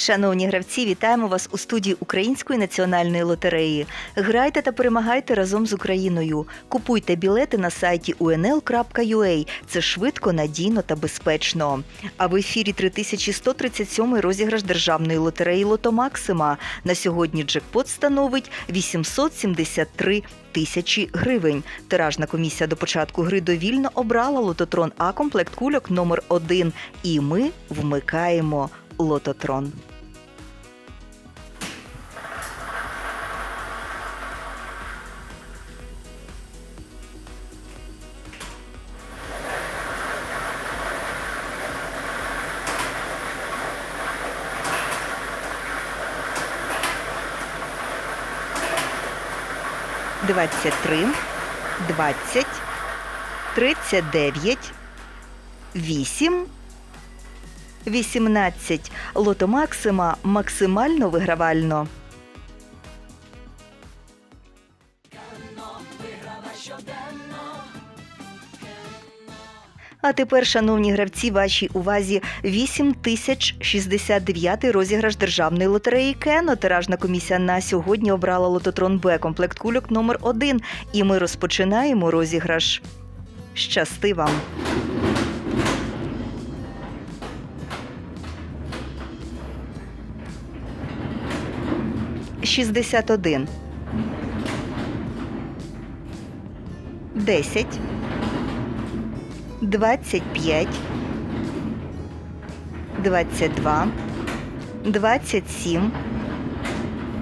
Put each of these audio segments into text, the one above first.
Шановні гравці, вітаємо вас у студії Української національної лотереї. Грайте та перемагайте разом з Україною. Купуйте білети на сайті unl.ua. Це швидко, надійно та безпечно. А в ефірі 3137 розіграш державної лотереї Лото Максима. На сьогодні джекпот становить 873 тисячі гривень. Тиражна комісія до початку гри довільно обрала лототрон А комплект кульок номер 1 І ми вмикаємо лототрон. Двадцять три, двадцять, тридцять дев'ять, вісім, вісімнадцять. Лото Максима максимально вигравально. А тепер, шановні гравці, вашій увазі 8069 розіграш державної лотереї Кено. Тиражна комісія на сьогодні обрала лототрон Б комплект кульок номер 1 І ми розпочинаємо розіграш. Щасти вам! Шістдесят один. Десять. 25, 22, 27,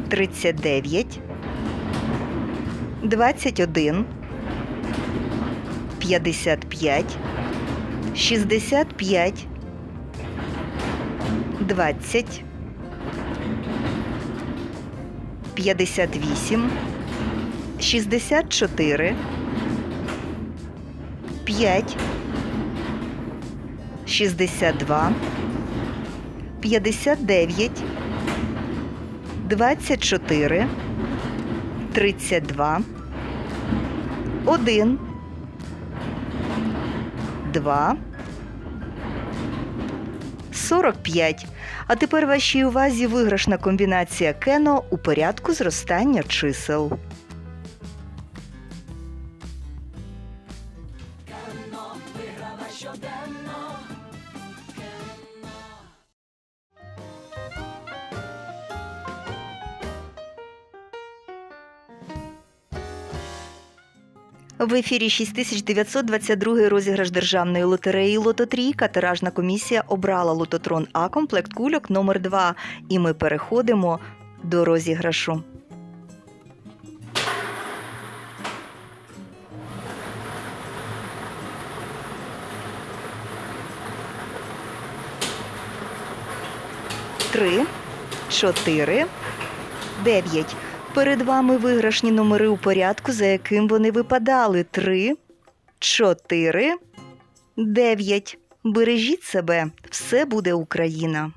39, 21, 55, 65, 20, 58, 64, 5, 62, 59, 24, 32, 1, 2, 45. А тепер вашій увазі виграшна комбінація Кено у порядку зростання чисел. В ефірі 6922 розіграш державної лотереї Лототрійка. Тиражна комісія обрала лототрон А комплект кульок номер 2 І ми переходимо до розіграшу. Три, чотири, дев'ять. Перед вами виграшні номери у порядку, за яким вони випадали. Три, чотири, дев'ять. Бережіть себе, все буде Україна.